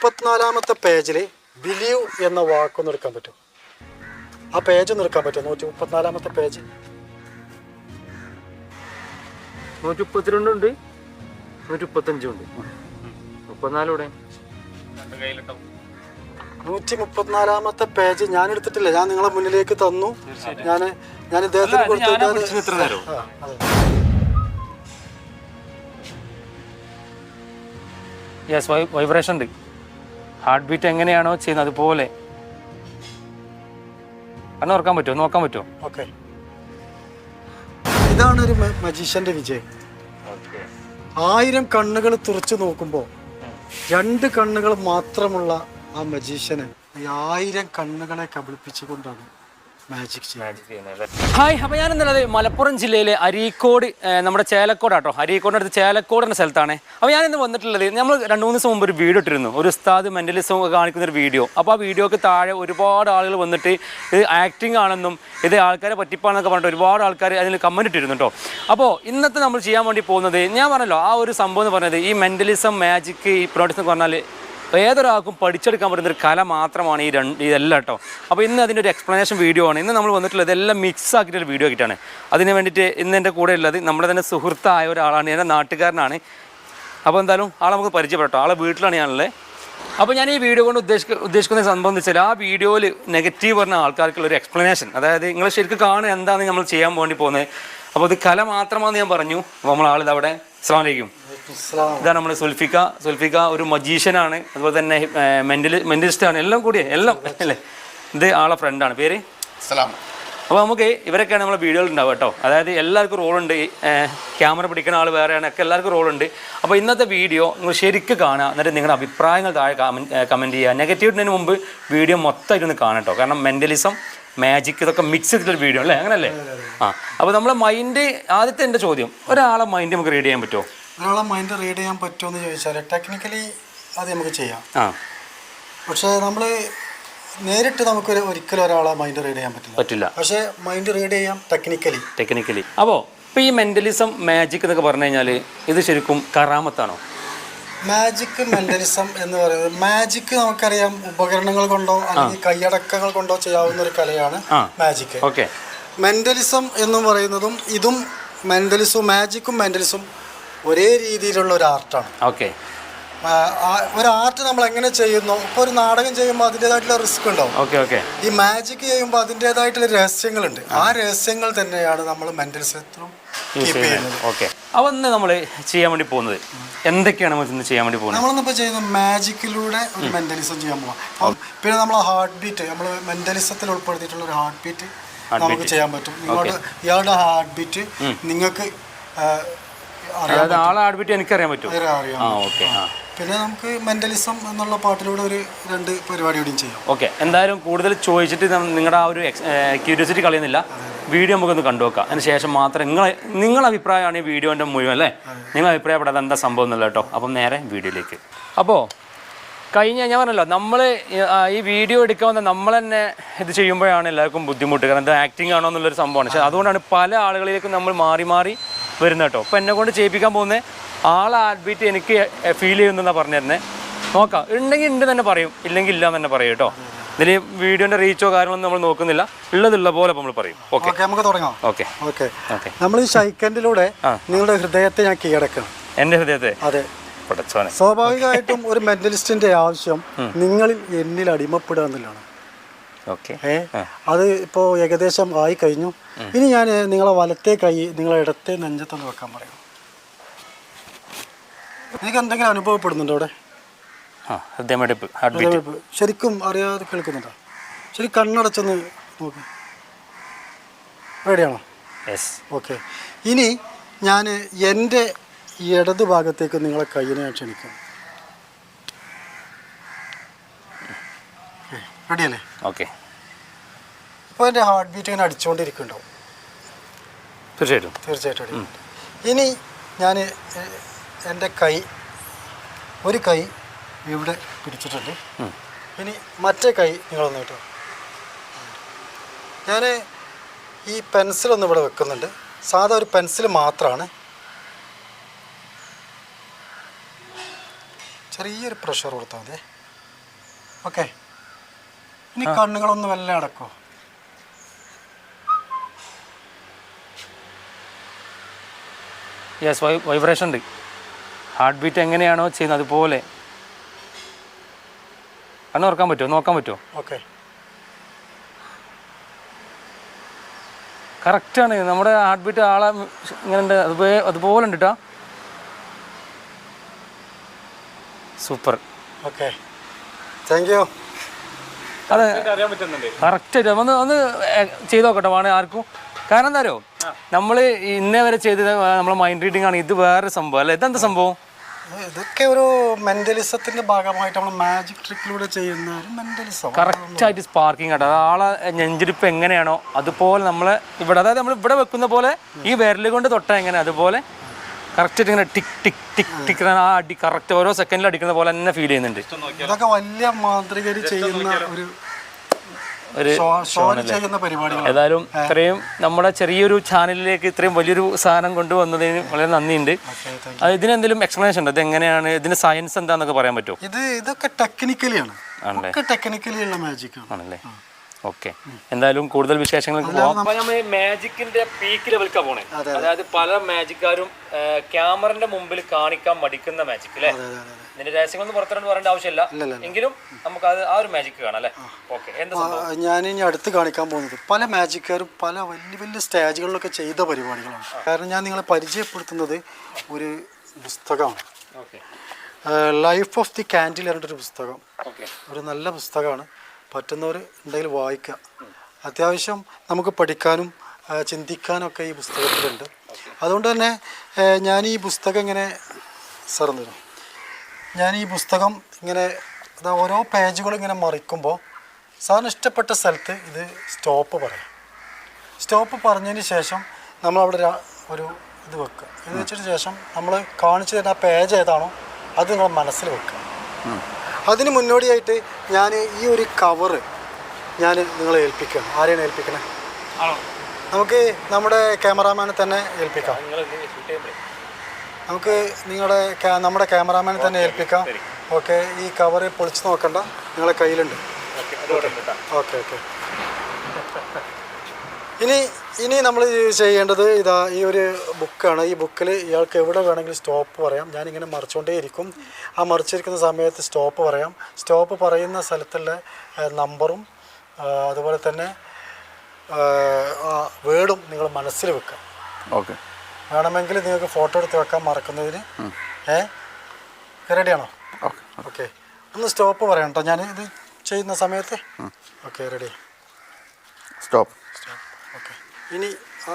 മുപ്പത്തിനാലാമത്തെ പേജിൽ ബിലീവ് എന്ന വാക്കൊന്ന് എടുക്കാൻ പറ്റും ആ പേജ് ഒന്ന് എടുക്കാൻ പറ്റും നൂറ്റി മുപ്പത്തിനാലാമത്തെ പേജ് നൂറ്റി മുപ്പത്തിരണ്ടുണ്ട് നൂറ്റി മുപ്പത്തഞ്ചുണ്ട് മുപ്പത്തിനാലൂടെ? നൂറ്റി മുപ്പത്തിനാലാമത്തെ പേജ് ഞാൻ എടുത്തിട്ടില്ല. ഞാൻ നിങ്ങളെ മുന്നിലേക്ക് തന്നു. ഞാൻ ഞാൻ ഇദ്ദേഹത്തിന് കൊടുത്തു. യെസ് വൈബ്രേഷൻ ഉണ്ട്. ഹാർട്ട് ബീറ്റ് എങ്ങനെയാണോ ചെയ്യുന്നത് അതുപോലെ. അന്ന് ഓർക്കാൻ പറ്റുമോ? നോക്കാൻ പറ്റുമോ? ഓക്കെ. ഇതാണ് ഒരു മജീഷ്യന്റെ വിജയം. ആയിരം കണ്ണുകൾ തുറച്ചു നോക്കുമ്പോൾ രണ്ട് കണ്ണുകൾ മാത്രമുള്ള ആ മജീഷ്യന് ഈ ആയിരം കണ്ണുകളെ കബളിപ്പിച്ചുകൊണ്ടാണ് ഹായ് അപ്പോൾ ഞാൻ എന്നുള്ളത് മലപ്പുറം ജില്ലയിലെ അരീക്കോട് നമ്മുടെ ചേലക്കോട് ആട്ടോ. അരീക്കോടിനടുത്ത് അടുത്ത് ചേലക്കോട് എന്ന സ്ഥലത്താണ്. അപ്പോൾ ഞാൻ ഇന്ന് വന്നിട്ടുള്ളത് നമ്മൾ രണ്ട് മൂന്ന് ദിവസം മുമ്പ് ഒരു വീഡിയോ ഇട്ടിരുന്നു. ഒരു ഉസ്താദ് മെന്റലിസം കാണിക്കുന്ന ഒരു വീഡിയോ. അപ്പോൾ ആ വീഡിയോക്ക് താഴെ ഒരുപാട് ആളുകൾ വന്നിട്ട് ഇത് ആക്ടിങ് ആണെന്നും ഇത് ആൾക്കാരെ പറ്റിപ്പാണെന്നൊക്കെ പറഞ്ഞിട്ട് ഒരുപാട് ആൾക്കാർ അതിൽ കമന്റ് ഇട്ടിരുന്നു കേട്ടോ അപ്പോൾ ഇന്നത്തെ നമ്മൾ ചെയ്യാൻ വേണ്ടി പോകുന്നത് ഞാൻ പറഞ്ഞല്ലോ ആ ഒരു സംഭവം എന്ന് പറഞ്ഞത് ഈ മെന്റലിസം മാജിക് ഈ പ്രോഡക്റ്റ് എന്ന് പറഞ്ഞാൽ ഏതൊരാൾക്കും പഠിച്ചെടുക്കാൻ പറ്റുന്ന ഒരു കല മാത്രമാണ് ഈ രണ്ട് ഇതെല്ലാം കേട്ടോ. അപ്പോൾ ഇന്ന് അതിന്റെ ഒരു എക്സ്പ്ലനേഷൻ വീഡിയോ ആണ്. ഇന്ന് നമ്മൾ വന്നിട്ടുള്ളത് എല്ലാം മിക്സ് ആക്കിയിട്ടൊരു വീഡിയോ ആക്കിയിട്ടാണ്. അതിന് വേണ്ടിയിട്ട് ഇന്ന് എന്റെ കൂടെ ഉള്ളത് നമ്മുടെ തന്നെ സുഹൃത്തായ ഒരാളാണ്. എന്റെ നാട്ടുകാരനാണ്. അപ്പോൾ എന്തായാലും ആളെ നമുക്ക് പരിചയപ്പെടട്ടോ ആളെ വീട്ടിലാണ് ഞാനുള്ളത്. അപ്പോൾ ഞാൻ ഈ വീഡിയോ കൊണ്ട് ഉദ്ദേശിക്ക ഉദ്ദേശിക്കുന്ന സംഭവം എന്ന് വെച്ചാൽ ആ വീഡിയോയിൽ നെഗറ്റീവ് പറഞ്ഞ ആൾക്കാർക്കുള്ള ഒരു എക്സ്പ്ലനേഷൻ അതായത് നിങ്ങൾ ശരിക്കും കാണുക എന്താണ് നമ്മൾ ചെയ്യാൻ വേണ്ടി പോകുന്നത്. അപ്പോൾ ഇത് കല മാത്രമാണെന്ന് ഞാൻ പറഞ്ഞു. അപ്പോൾ നമ്മൾ ആളിത് അവിടെ ഇസ്ലാം ഇതാണ് നമ്മുടെ സുൽഫിക്ക സുൽഫിക്ക ഒരു മജീഷ്യനാണ്. അതുപോലെ തന്നെ മെന്റലി മെന്റലിസ്റ്റ് ആണ് എല്ലാം കൂടി എല്ലാം അല്ലേ? ഇത് ആളെ ഫ്രണ്ടാണ് പേര്? അപ്പോൾ നമുക്ക് ഇവരൊക്കെയാണ് നമ്മളെ വീഡിയോയിൽ ഉണ്ടാവുക കേട്ടോ. അതായത് എല്ലാവർക്കും റോളുണ്ട് ക്യാമറ പിടിക്കുന്ന ആൾ വേറെയാണ്. ഒക്കെ എല്ലാവർക്കും റോളുണ്ട് അപ്പോൾ ഇന്നത്തെ വീഡിയോ നിങ്ങൾ ശരിക്കും കാണുക. എന്നിട്ട് നിങ്ങളുടെ അഭിപ്രായങ്ങൾ താഴെ കമന്റ് ചെയ്യുക. നെഗറ്റീവിന് മുമ്പ് വീഡിയോ മൊത്തം ഒന്ന് കാണട്ടോ കേട്ടോ. കാരണം മെന്റലിസം മാജിക് ഇതൊക്കെ മിക്സ് ചെയ്തിട്ടൊരു വീഡിയോ അല്ലേ? അങ്ങനല്ലേ? ആ അപ്പോൾ നമ്മളെ മൈൻഡ് ആദ്യത്തെ എന്റെ ചോദ്യം. ഒരാളെ മൈൻഡ് നമുക്ക് റീഡ് ചെയ്യാൻ പറ്റുമോ? ഒരാളെ മൈൻഡ് റീഡ് ചെയ്യാൻ പറ്റുമോ എന്ന് ചോദിച്ചാൽ ടെക്നിക്കലി അത് നമുക്ക് ചെയ്യാം. പക്ഷേ നമ്മൾ നേരിട്ട് നമുക്ക് ഒരിക്കലും ഒരാളെ മൈൻഡ് റീഡ് ചെയ്യാൻ പറ്റില്ല. പറ്റില്ല. പക്ഷേ മൈൻഡ് റീഡ് ചെയ്യാം ടെക്നിക്കലി ടെക്നിക്കലി അപ്പോൾ ഇപ്പോൾ ഈ മെന്റലിസം മാജിക് എന്നൊക്കെ പറഞ്ഞു കഴിഞ്ഞാൽ ഇത് ശരിക്കും കറാമത്താണോ? മാജിക് മെന്റലിസം എന്ന് പറയുന്നത് മാജിക് നമുക്കറിയാം ഉപകരണങ്ങൾ കൊണ്ടോ അല്ലെങ്കിൽ കൈയടക്കങ്ങൾ കൊണ്ടോ ചെയ്യാവുന്ന ഒരു കലയാണ് മാജിക് ഓക്കെ. മെന്റലിസം എന്ന് പറയുന്നതും ഇതും മെന്റലിസും മാജിക്കും മെന്റലിസും ഒരേ രീതിയിലുള്ള ഒരു ആർട്ടാണ്. ഓക്കെ. ഒരു ആർട്ട് നമ്മൾ എങ്ങനെ ചെയ്യുന്നു? ഇപ്പോൾ ഒരു നാടകം ചെയ്യുമ്പോൾ അതിന്റെതായിട്ടുള്ള റിസ്ക് ഉണ്ടാവും. Okay okay. ഈ മാജിക് ചെയ്യുമ്പോൾ അതിന്റെതായിട്ടുള്ള രഹസ്യങ്ങളുണ്ട്. ആ രഹസ്യങ്ങൾ തന്നെയാണ് നമ്മൾ മെന്റലിസത്തിലും കീപ്പ് ചെയ്യുന്നത്. ഓക്കെ. അപ്പോൾ ഇന്ന് നമ്മൾ ചെയ്യാൻ വേണ്ടി പോകുന്നത് എന്തൊക്കെയാണ് നമ്മൾ ഇന്ന് ചെയ്യാൻ വേണ്ടി പോകുന്നത്? നമ്മളിന്നിപ്പോൾ ചെയ്യുന്ന മാജിക്കിലൂടെ ഒരു മെന്റലിസം ചെയ്യാൻ പോവാം. പിന്നെ നമ്മൾ ഹാർട്ട് ബീറ്റ് നമ്മൾ മെന്റലിസത്തിൽ ഉൾപ്പെടുത്തിയിട്ടുള്ള ഒരു ഹാർട്ട് ബീറ്റ് നമുക്ക് ചെയ്യാൻ പറ്റും. നിങ്ങളുടെ ഇയാളുടെ ഹാർട്ട് ബീറ്റ് നിങ്ങൾക്ക് അതായത് ആളെ ആഡ്ബിറ്റ് എനിക്കറിയാൻ പറ്റും. പറ്റും, അറിയാം ആ ഓക്കെ ആ. പിന്നെ നമുക്ക് മെന്റലിസം എന്നുള്ള പാട്ടിലൂടെ ഒരു രണ്ട് പരിപാടി കൂടിയും ചെയ്യാം. ഓക്കെ എന്തായാലും കൂടുതൽ ചോദിച്ചിട്ട് നിങ്ങളുടെ ആ ഒരു ക്യൂരിയോസിറ്റി കളയുന്നില്ല. വീഡിയോ നമുക്കൊന്ന് കണ്ടുവെക്കാം അതിന് ശേഷം മാത്രം നിങ്ങൾ നിങ്ങളുടെ അഭിപ്രായമാണ് ഈ വീഡിയോന്റെ മുഴുവൻ അല്ലേ? നിങ്ങൾ അഭിപ്രായപ്പെടാതെ എന്താ സംഭവം എന്നല്ല കേട്ടോ. അപ്പം നേരെ വീഡിയോയിലേക്ക്. അപ്പോൾ കഴിഞ്ഞ ഞാൻ പറഞ്ഞല്ലോ നമ്മൾ ഈ വീഡിയോ എടുക്കാൻ വന്ന നമ്മൾ തന്നെ ഇത് ചെയ്യുമ്പോഴാണ് എല്ലാവർക്കും ബുദ്ധിമുട്ട്. കാരണം ഇത് ആക്ടിങ് ആണോ എന്നുള്ളൊരു സംഭവമാണ്. പക്ഷേ അതുകൊണ്ടാണ് പല ആളുകളിലേക്കും നമ്മൾ മാറി മാറി വരുന്നത് കേട്ടോ. അപ്പോൾ എന്നെ കൊണ്ട് ചെയ്യിപ്പിക്കാൻ പോകുന്നത് ആളെ ആഡ്ബീറ്റ് എനിക്ക് ഫീൽ ചെയ്യുന്നെന്നാണ് പറഞ്ഞിരുന്നത് നോക്കാം. ഉണ്ടെങ്കിൽ ഉണ്ട് തന്നെ പറയും. ഇല്ലെങ്കിൽ ഇല്ല തന്നെ പറയും കേട്ടോ. ഇതിൽ വീഡിയോന്റെ റീച്ചോ കാര്യങ്ങളൊന്നും നമ്മൾ നോക്കുന്നില്ല. ഉള്ളതുള്ള പോലെ നമ്മൾ പറയും. ഓക്കെ നമുക്ക് തുടങ്ങാം. ഓക്കെ ഓക്കെ ഓക്കെ നമ്മൾ ഈ ഷൈക്കൻഡിലൂടെ നിങ്ങളുടെ ഹൃദയത്തെ ഞാൻ കീഴടക്കണം എന്റെ ഹൃദയത്തെ? അതെ. സ്വാഭാവികമായിട്ടും ഒരു മെന്റലിസ്റ്റിന്റെ ആവശ്യം നിങ്ങളിൽ എന്നിൽ അടിമപ്പെടുക എന്നുള്ളതാണ്. ഏ? അത് ഇപ്പോൾ ഏകദേശം ആയി കഴിഞ്ഞു ഇനി ഞാൻ നിങ്ങളെ വലത്തെ കൈ നിങ്ങളെ ഇടത്തെ നെഞ്ചത്തൊന്ന് വെക്കാൻ പറയാം. നിങ്ങൾക്ക് എന്തെങ്കിലും അനുഭവപ്പെടുന്നുണ്ടോ അവിടെ? ശരിക്കും അറിയാതെ കേൾക്കുന്നുണ്ടോ? ശരി കണ്ണടച്ചൊന്ന് നോക്ക്. റെഡിയാണോ? ഓക്കെ. ഇനി ഞാൻ എന്റെ ഇടത് ഭാഗത്തേക്ക് നിങ്ങളെ കയ്യിനെ ഞാൻ ക്ഷണിക്കാം. റെഡിയല്ലേ? ഓക്കെ. ഇപ്പോൾ എന്റെ ഹാർട്ട് ബീറ്റ് ഇങ്ങനെ അടിച്ചുകൊണ്ടിരിക്കുന്നുണ്ടാവും തീർച്ചയായിട്ടും. തീർച്ചയായിട്ടും ഇനി ഞാൻ എന്റെ കൈ ഒരു കൈ ഇവിടെ പിടിച്ചിട്ടുണ്ട്. ഇനി മറ്റേ കൈ നിങ്ങളൊന്ന് കേട്ടോ ഞാൻ ഈ പെൻസിലൊന്നും ഇവിടെ വെക്കുന്നുണ്ട്. സാധാ ഒരു പെൻസിൽ മാത്രമാണ് ചെറിയൊരു പ്രഷർ കൊടുത്താൽ മതി. ഓക്കെ. ഇനി കണ്ണുകളൊന്ന് വല്ല അടക്കോ. യെസ് വൈബ്രേഷൻ ഉണ്ട്. ഹാർട്ട് ബീറ്റ് എങ്ങനെയാണോ ചെയ്യുന്നത് അതുപോലെ. കണ്ണ് തുറക്കാൻ പറ്റുമോ നോക്കാൻ പറ്റുമോ ഓക്കെ കറക്റ്റാണ് നമ്മുടെ ഹാർട്ട് ബീറ്റ് ആളെ ഇങ്ങനെ ഉണ്ട് അതുപോലെ അതുപോലെ ഉണ്ട് കേട്ടോ സൂപ്പർ ഓക്കെ താങ്ക് യു അതെ. അറിയാൻ പറ്റുന്നുണ്ട്. കറക്റ്റ് ഒന്ന് ഒന്ന് ചെയ്ത് നോക്കട്ടെ വേണേ ആർക്കും. കാരണം എന്താരോ നമ്മൾ നമ്മൾ ഇന്നേ വരെ ചെയ്തത് നമ്മളെ മൈൻഡ് റീഡിംഗ് ആണ്. ഇത് വേറെ സംഭവം അല്ലേ? ഇതെന്താ സംഭവം? ഇതൊക്കെ ഒരു മെന്റലിസത്തിന്റെ ഭാഗമായിട്ട് നമ്മൾ മാജിക് ട്രിക്കിലൂടെ ചെയ്യുന്ന ഒരു മെന്റലിസം കറക്റ്റായിട്ട് സ്പാർക്കിംഗ് ആട്ടോ. ആളെ നെഞ്ചിരിപ്പ് എങ്ങനെയാണോ അതുപോലെ നമ്മളെ ഇവിടെ അതായത് നമ്മൾ ഇവിടെ വെക്കുന്ന പോലെ ഈ വിരൽ കൊണ്ട് തൊട്ടാൽ എങ്ങനെ? അതുപോലെ കറക്റ്റ് ഇങ്ങനെ ടിക് ടിക് ടിക് ടിക് ആ അടി കറക്റ്റ് ഓരോ സെക്കൻഡിൽ അടിക്കുന്ന പോലെ തന്നെ ഫീൽ ചെയ്യുന്നുണ്ട്. ഇതൊക്കെ വലിയ മാന്ത്രികര് ചെയ്യുന്ന ഒരു ഏതായാലും ഇത്രയും നമ്മുടെ ചെറിയൊരു ചാനലിലേക്ക് ഇത്രയും വലിയൊരു സാധനം കൊണ്ടുവന്നതിന് വളരെ നന്ദിയുണ്ട്. അത് ഇതിനെന്തെങ്കിലും എക്സ്പ്ലനേഷൻ ഉണ്ട്? ഇത് എങ്ങനെയാണ് ഇതിന്റെ സയൻസ് എന്താന്നൊക്കെ പറയാൻ പറ്റുമോ? ഇത് ഇതൊക്കെ ടെക്നിക്കലിയാണ് ആണല്ലേ? ഒക്കെ ടെക്നിക്കലി ഉള്ള മാജിക് ആണല്ലേ? ഓക്കെ. എന്തായാലും കൂടുതൽ വിശേഷങ്ങൾക്ക് നമ്മൾ മാജിക്കിന്റെ പീക്ക് ലെവലിക്കാ പോണേ. അതായത് പല മാജിക്കാരും ക്യാമറന്റെ മുമ്പിൽ കാണിക്കാൻ മടിക്കുന്ന മാജിക് അല്ലേ? അതെ അതെ അതെ ഇതിന്റെ രഹസ്യങ്ങളൊന്നും പുറത്തിറങ്ങി പറയേണ്ട ആവശ്യമില്ല. എങ്കിലും നമുക്ക് അത് ആ ഒരു മാജിക് കാണാം അല്ലേ? ഓക്കെ. എന്താ സംഭവം? ഞാൻ ഇനി അടുത്ത് കാണിക്കാൻ പോകുന്നത് പല മാജിക്കാരും പല വലിയ വലിയ സ്റ്റേജുകളിലൊക്കെ ചെയ്ത പരിപാടികളാണ്. കാരണം ഞാൻ നിങ്ങളെ പരിചയപ്പെടുത്തുന്നത് ഒരു പുസ്തകമാണ്. Okay. Life of the candle എന്നൊരു പുസ്തകം. ഓക്കെ. ഒരു നല്ല പുസ്തകമാണ്. പറ്റുന്നവർ ഉണ്ടെങ്കിൽ വായിക്കുക അത്യാവശ്യം നമുക്ക് പഠിക്കാനും ചിന്തിക്കാനൊക്കെ ഈ പുസ്തകത്തിലുണ്ട്. അതുകൊണ്ട് തന്നെ ഞാൻ ഈ പുസ്തകം ഇങ്ങനെ സാറൊന്നു തരും ഞാൻ ഈ പുസ്തകം ഇങ്ങനെ ഓരോ പേജുകൾ ഇങ്ങനെ മറിക്കുമ്പോൾ സാറിന് ഇഷ്ടപ്പെട്ട സ്ഥലത്ത് ഇത് സ്റ്റോപ്പ് പറയാം. സ്റ്റോപ്പ് പറഞ്ഞതിന് ശേഷം നമ്മൾ അവിടെ ഒരു- ഇത് വെക്കുക. ഇത് വെച്ചതിന് ശേഷം നമ്മൾ കാണിച്ചു തരുന്ന പേജ് ഏതാണോ അത് നിങ്ങൾ മനസ്സിൽ വെക്കുക. അതിന് മുന്നോടിയായിട്ട് ഞാൻ ഈ ഒരു കവറ് ഞാൻ നിങ്ങളെ ഏൽപ്പിക്കണം ആരെയാണ് ഏൽപ്പിക്കണേ? നമുക്ക് നമ്മുടെ ക്യാമറാമാനെ തന്നെ ഏൽപ്പിക്കാം. നമുക്ക് നിങ്ങളുടെ നമ്മുടെ ക്യാമറാമാനെ തന്നെ ഏൽപ്പിക്കാം. ഓക്കെ ഈ കവറ് പൊളിച്ച് നോക്കണ്ട. നിങ്ങളെ കയ്യിലുണ്ട്. ഓക്കെ ഓക്കെ ഇനി ഇനി നമ്മൾ ചെയ്യേണ്ടത് ഇതാ ഈ ഒരു ബുക്കാണ്. ഈ ബുക്കിൽ ഇയാൾക്ക് എവിടെ വേണമെങ്കിലും സ്റ്റോപ്പ് പറയാം. ഞാനിങ്ങനെ മറിച്ചുകൊണ്ടേ ഇരിക്കും. ആ മറിച്ചിരിക്കുന്ന സമയത്ത് സ്റ്റോപ്പ് പറയാം. സ്റ്റോപ്പ് പറയുന്ന സ്ഥലത്തുള്ള നമ്പറും അതുപോലെ തന്നെ വേർഡും നിങ്ങൾ മനസ്സിൽ വെക്കാം ഓക്കെ. വേണമെങ്കിൽ നിങ്ങൾക്ക് ഫോട്ടോ എടുത്ത് വെക്കാൻ മറക്കുന്നതിന് ഏ റെഡിയാണോ? ഓക്കെ. ഓക്കെ. ഒന്ന് സ്റ്റോപ്പ് പറയാം കേട്ടോ. ഞാൻ ഇത് ചെയ്യുന്ന സമയത്ത് ഓക്കെ റെഡി. സ്റ്റോപ്പ്. ഇനി ആ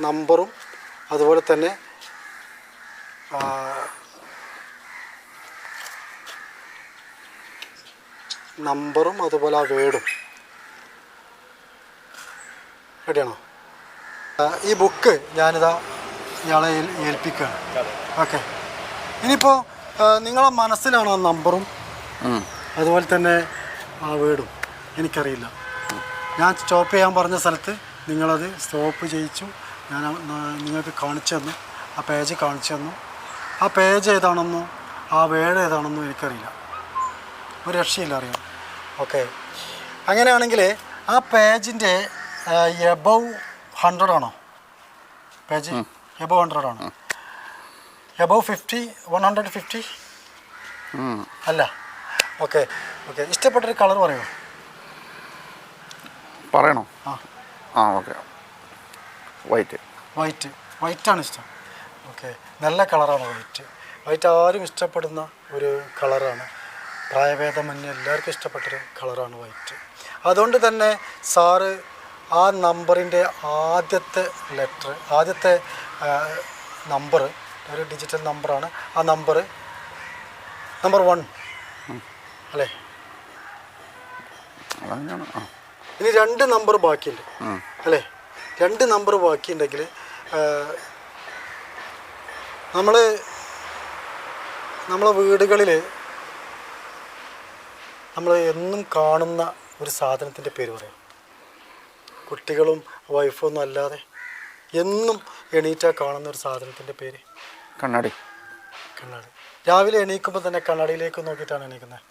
നമ്പറും അതുപോലെ തന്നെ നമ്പറും അതുപോലെ ആ വേർഡും. റെഡിയാണോ? ഈ ബുക്ക് ഞാനിതാ ഇയാളെ ഏൽ- ഏൽപ്പിക്കുകയാണ് ഓക്കെ. ഇനിയിപ്പോൾ നിങ്ങളെ മനസ്സിലാണോ ആ നമ്പറും? അതുപോലെ തന്നെ ആ വേടും എനിക്കറിയില്ല. ഞാൻ സ്റ്റോപ്പ് ചെയ്യാൻ പറഞ്ഞ സ്ഥലത്ത് നിങ്ങളത് സ്റ്റോപ്പ് ചെയ്യിച്ചു. ഞാൻ നിങ്ങൾക്ക് കാണിച്ചു തന്നു. ആ പേജ് കാണിച്ചു തന്നു. ആ പേജ് ഏതാണെന്നോ ആ വേഡ് ഏതാണെന്നോ എനിക്കറിയില്ല. ഒരു രക്ഷയില്ല അറിയാം ഓക്കെ അങ്ങനെയാണെങ്കിൽ ആ പേജിന്റെ എബവ് ഹൺഡ്രഡ് ആണോ? പേജ് എബവ് ഹൺഡ്രഡ് ആണോ. Above fifty one hundred fifty അല്ല. ഓക്കെ ഓക്കെ ഇഷ്ടപ്പെട്ടൊരു കളർ പറയുമോ പറയണോ? ആ. ആ ഓക്കെ. വൈറ്റ് വൈറ്റ് വൈറ്റാണ് ഇഷ്ടം. ഓക്കെ നല്ല കളറാണ് വൈറ്റ് വൈറ്റ് ആരും ഇഷ്ടപ്പെടുന്ന ഒരു കളറാണ്. പ്രായഭേദമന്യേ എല്ലാവർക്കും ഇഷ്ടപ്പെട്ടൊരു കളറാണ് വൈറ്റ് അതുകൊണ്ട് തന്നെ സാറ് ആ നമ്പറിന്റെ ആദ്യത്തെ ലെറ്റർ ആദ്യത്തെ നമ്പർ ഒരു ഡിജിറ്റൽ നമ്പറാണ് ആ നമ്പർ നമ്പർ വൺ അല്ലേ? ആ. ഇനി രണ്ട് നമ്പർ ബാക്കിയുണ്ട്. അല്ലേ? രണ്ട് നമ്പർ ബാക്കിയുണ്ടെങ്കിൽ നമ്മൾ നമ്മളെ വീടുകളിൽ നമ്മൾ എന്നും കാണുന്ന ഒരു സാധനത്തിന്റെ പേര് പറയാം. കുട്ടികളും വൈഫൊന്നും അല്ലാതെ എന്നും എണീറ്റാ കാണുന്ന ഒരു സാധനത്തിന്റെ പേര്. കണ്ണാടി. കണ്ണാടി. രാവിലെ എണീക്കുമ്പോൾ തന്നെ കണ്ണാടിയിലേക്ക് നോക്കിയിട്ടാണ് എണീക്കുന്നത്.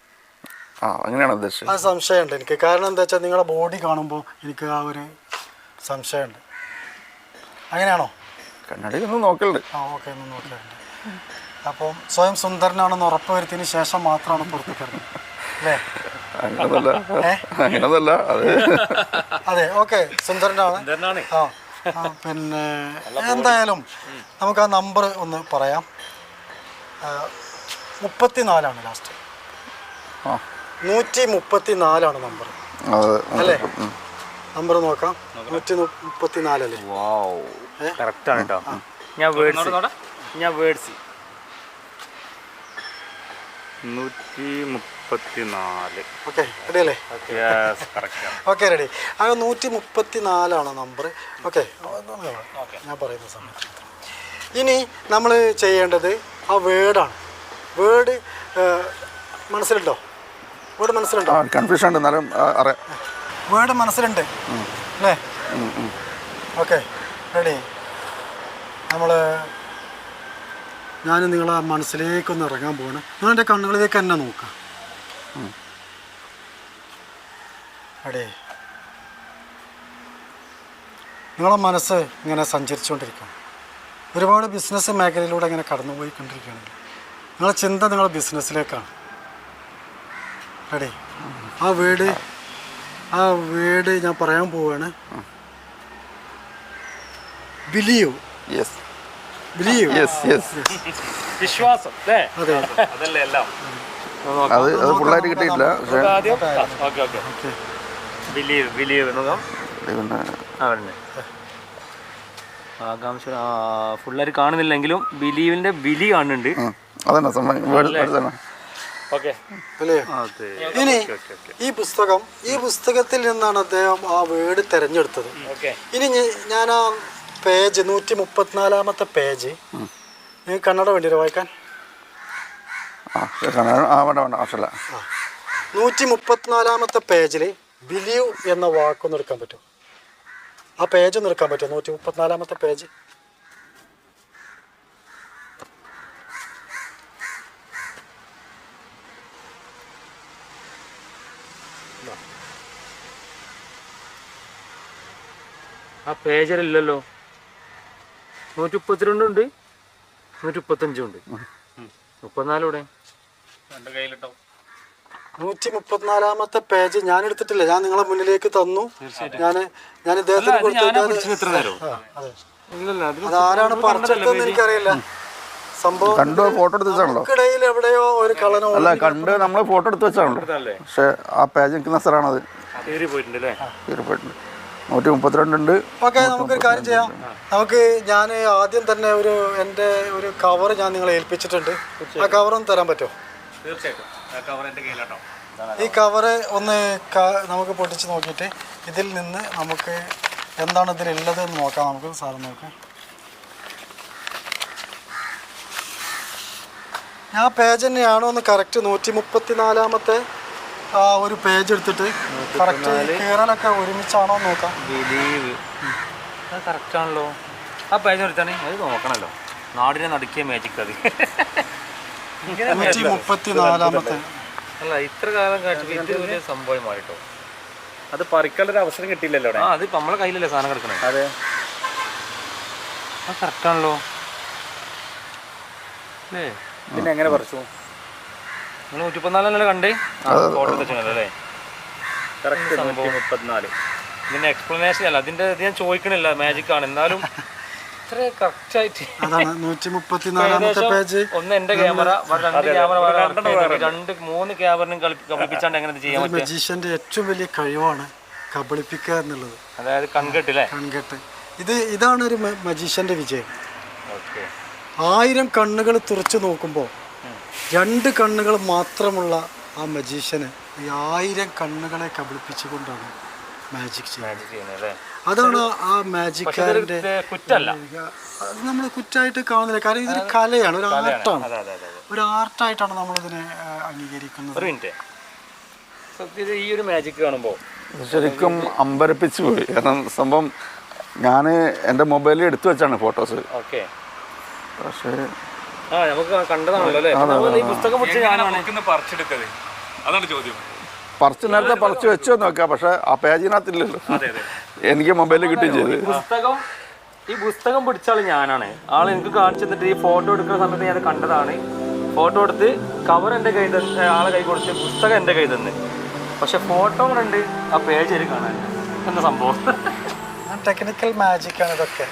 ആ അങ്ങനെയാണ് ഉദ്ദേശിച്ചത്. ആ സംശയമുണ്ട്. എനിക്ക് കാരണം എന്താ വെച്ചാൽ നിങ്ങളുടെ ബോഡി കാണുമ്പോൾ എനിക്ക് ആ ഒരു സംശയമുണ്ട്. അങ്ങനെയാണോ? കണ്ണാടി ഒന്ന് നോക്കലുണ്ട്. ആ ഓക്കെ ഒന്ന് നോക്കലുണ്ട് അപ്പം സ്വയം സുന്ദരനാണെന്ന് ഉറപ്പ് വരുത്തിയതിന് ശേഷം മാത്രമാണ് പുറത്ത് കയറുന്നത് അല്ലേ അങ്ങനല്ല അങ്ങനല്ല അത് അതെ ഓക്കെ സുന്ദരനാണ്. ആ, പിന്നെ എന്തായാലും നമുക്ക് ആ നമ്പർ ഒന്ന് പറയാം. മുപ്പത്തിനാലാണ് ലാസ്റ്റ് ആ. നൂറ്റി മുപ്പത്തി നാലാണ് നമ്പർ. അത് അല്ലേ? നമ്പർ നോക്കാം. നൂറ്റി മുപ്പത്തി നാലല്ലേ വാവ്. കറക്റ്റ് ആണ് കേട്ടോ. ഞാൻ വേർഡ്സ്. ഞാൻ വേർഡ്സ്. നൂറ്റി മുപ്പത്തി നാല് ഓക്കെ. റെഡി അല്ലേ ഓക്കെ റെഡി. ആ നൂറ്റി മുപ്പത്തി നാലാണ് നമ്പർ ഓക്കെ. ഞാൻ പറയുന്ന സമയത്ത്. ഇനി നമ്മൾ ചെയ്യേണ്ടത് ആ വേർഡാണ്. വേർഡ് മനസ്സിലുണ്ടോ? വേർഡ് മനസ്സിലുണ്ട്? കൺഫ്യൂഷൻ ഉണ്ട്. എന്നാലും അറിയാം വീട് മനസ്സിലുണ്ട്. അല്ലേ? Okay ready. നമ്മൾ ഞാൻ നിങ്ങളെ മനസ്സിലേക്കൊന്ന് ഇറങ്ങാൻ പോവാണ്. നിങ്ങൾ എന്റെ കണ്ണുകളിലേക്ക് തന്നെ നോക്കുക അടേ നിങ്ങളെ മനസ്സ് ഇങ്ങനെ സഞ്ചരിച്ചുകൊണ്ടിരിക്കുകയാണ്. ഒരുപാട് ബിസിനസ് മേഖലയിലൂടെ ഇങ്ങനെ കടന്നുപോയിക്കൊണ്ടിരിക്കുകയാണ് നിങ്ങളെ ചിന്ത നിങ്ങളുടെ ബിസിനസ്സിലേക്കാണ്. റെഡി. ആ വീട് ആ വീട് ഞാൻ പറയാൻ പോവാണ്. Believe. Yes believe. Yes yes വിശ്വാസം അല്ലേ? അതെ. അതല്ലേ എല്ലാം. അത് അത് ഫുള്ളായിട്ട് കിട്ടിയിട്ടില്ല പക്ഷേ ആദ്യം ഓക്കെ ഓക്കെ. ബിലീവ് ബിലീവ് നോക്കാം പിന്നെ അവരുടെ ആകാംക്ഷ ഫുള്ളായിട്ട് കാണുന്നില്ലെങ്കിലും ബിലീവിന്റെ ബിലി കാണുന്നുണ്ട്. അതന്നെ സംഭവം വേർഡ് വേർഡ് തന്നെ ഓക്കെ അല്ലേ? ഇനി ഈ പുസ്തകം ഈ പുസ്തകത്തിൽ നിന്നാണ് അദ്ദേഹം ആ വേർഡ് തിരഞ്ഞെടുത്തത്. ഓക്കെ. ഇനി ഞാൻ ആ പേജ് നൂറ്റി മുപ്പത്തിനാലാമത്തെ പേജ് നിങ്ങൾ കന്നഡ വേണ്ടി വായിക്കാൻ നൂറ്റി മുപ്പത്തിനാലാമത്തെ പേജിൽ ബിലീവ് എന്ന വാക്കൊന്ന് എടുക്കാൻ പറ്റും ആ പേജ് ഒന്ന് എടുക്കാൻ പറ്റുമോ? നൂറ്റി മുപ്പത്തിനാലാമത്തെ പേജ്. ആ പേജിലില്ലല്ലോ നൂറ്റി മുപ്പത്തിരണ്ടുണ്ട് നൂറ്റി മുപ്പത്തഞ്ചും ഉണ്ട്. മുപ്പത്തിനാലൂടെ? നൂറ്റി മുപ്പത്തിനാലാമത്തെ പേജ് ഞാൻ എടുത്തിട്ടില്ല. ഞാൻ നിങ്ങളെ മുന്നിലേക്ക് തന്നു. ഞാൻ ഞാൻ ഇദ്ദേഹത്തിന് കൊടുത്തു. ഇല്ലല്ല അതാരാണ് പറഞ്ഞതെന്ന് എനിക്കറിയില്ല. സംഭവം കണ്ടു? ഫോട്ടോ എടുത്ത് വെച്ചാണല്ലോ. എവിടെയോ ഒരു കളനോ അല്ല കണ്ട് നമ്മൾ ഫോട്ടോ എടുത്ത് വെച്ചാണല്ലോ. പക്ഷെ ആ പേജ് നിൽക്കുന്ന സ്ഥലമാണത്. പോയിട്ടുണ്ട് നൂറ്റി മുപ്പത്തിരണ്ടുണ്ട് ഓക്കെ നമുക്കൊരു കാര്യം ചെയ്യാം. നമുക്ക് ഞാൻ ആദ്യം തന്നെ ഒരു എന്റെ ഒരു കവർ ഞാൻ നിങ്ങളെ ഏൽപ്പിച്ചിട്ടുണ്ട്. ആ കവർ ഒന്ന് തരാൻ പറ്റുമോ? തീർച്ചയായിട്ടും. ആ കവർ എന്റെ കയ്യിലാട്ടോ. ഈ കവറ് ഒന്ന് നമുക്ക് പൊട്ടിച്ച് നോക്കിയിട്ട് ഇതിൽ നിന്ന് നമുക്ക് എന്താണ് ഇതിലുള്ളത് എന്ന് നോക്കാം. നമുക്ക് സാറ് നോക്കാം. ഞാൻ പേജ് തന്നെയാണോ എന്ന് കറക്റ്റ് നൂറ്റി മുപ്പത്തി നാലാമത്തെ ആ ഒരു പേജ് എടുത്തിട്ട് കറക്റ്റ് കീറലൊക്കെ ഒരുമിച്ചാണോ നോക്കാം. ബിലീവ് അത് കറക്റ്റ് ആണല്ലോ. ആ പേജ് എടുത്താണ് അത് നോക്കണല്ലോ. നാടിനെ നടുക്കിയ മാജിക് അത്. നൂറ്റി മുപ്പത്തി നാലാമത്തെ അല്ല ഇത്ര കാലം കാട്ടി ഇത് വലിയ സംഭവം മാറിട്ടോ അത് പറിക്കാനൊരു അവസരം കിട്ടിയില്ലല്ലോ ആ അത് ഇപ്പൊ നമ്മളെ കയ്യിലല്ലേ സാധനം കിടക്കണേ. അതെ. അത് കറക്റ്റ് ആണല്ലോ. അല്ലേ? പിന്നെ എങ്ങനെ പറിച്ചു? നൂറ്റിപ്പത്തിനാലല്ലേ കണ്ടേ? അല്ലേ? ഇതിന്റെ എക്സ്പ്ലനേഷൻ അല്ല അതിന്റെ ഇത് ഞാൻ ചോദിക്കണില്ല മാജിക് ആണ്. എന്നാലും ഒന്ന് എന്റെ ക്യാമറ രണ്ട് ക്യാമറ രണ്ട് മൂന്ന് ക്യാമറയും കളിപ്പിച്ചാണ്ട് എങ്ങനെ ഇത് ചെയ്യാൻ പറ്റും മജീഷ്യന്റെ ഏറ്റവും വലിയ കഴിവാണ് കബളിപ്പിക്കുക എന്നുള്ളത്. അതായത് കൺകെട്ടില്ലേ കൺകെട്ട്. ഇത് ഇതാണ് ഒരു മജീഷ്യന്റെ വിജയം. ഓക്കെ. ആയിരം കണ്ണുകൾ തുറച്ചു നോക്കുമ്പോൾ രണ്ട് കണ്ണുകൾ മാത്രമുള്ള ആ മജീഷ്യന് ഈ ആയിരം കണ്ണുകളെ കബളിപ്പിച്ചുകൊണ്ടാണ് മാജിക് ചെയ്യുന്നത്. അല്ലേ അതാണ് ആ മാജിക്കാരന്റെ അത് നമ്മൾ കുറ്റമായിട്ട് കാണുന്നില്ല. കാരണം ഇതൊരു കലയാണ് ഒരു ആർട്ടാണ് അതെ അതെ അതെ ഒരു ആർട്ടായിട്ടാണ് നമ്മളിതിനെ അംഗീകരിക്കുന്നത്. ഒരു മിനിറ്റ്. സത്യത്തിൽ ഈ ഒരു മാജിക് കാണുമ്പോൾ ശരിക്കും അമ്പരപ്പിച്ചു പോയി. കാരണം സംഭവം ഞാൻ എന്റെ മൊബൈലിൽ എടുത്തു വെച്ചാണ് ഫോട്ടോസ് ഓക്കെ പക്ഷേ നമുക്ക് കണ്ടതാണല്ലോ അല്ലേ? ഈ പുസ്തകം ഞാനാണ്. അതാണ് ചോദ്യം. പറിച്ച് നേരത്തെ പറിച്ച് വെച്ചോ നോക്കാം പക്ഷെ ആ പേജിനകത്തില്ലല്ലോ. അതെ അതെ. എനിക്ക് മൊബൈലിൽ കിട്ടുകയും ചെയ്ത് പുസ്തകം ഈ പുസ്തകം പിടിച്ചാൾ ഞാനാണ്. ആൾ എനിക്ക് കാണിച്ചു തന്നിട്ട് ഈ ഫോട്ടോ എടുക്കുന്ന സമയത്ത് ഞാൻ കണ്ടതാണ്. ഫോട്ടോ എടുത്ത് കവർ എന്റെ കൈ തന്നെ ആളെ കൈ കൊടുത്ത് പുസ്തകം എന്റെ കൈ തന്നെ. പക്ഷെ ഫോട്ടോ ഉണ്ട് ആ പേജ് എനിക്ക് കാണാൻ എന്താ സംഭവം? ടെക്നിക്കൽ മാജിക്കാണ് ഇതൊക്കെ.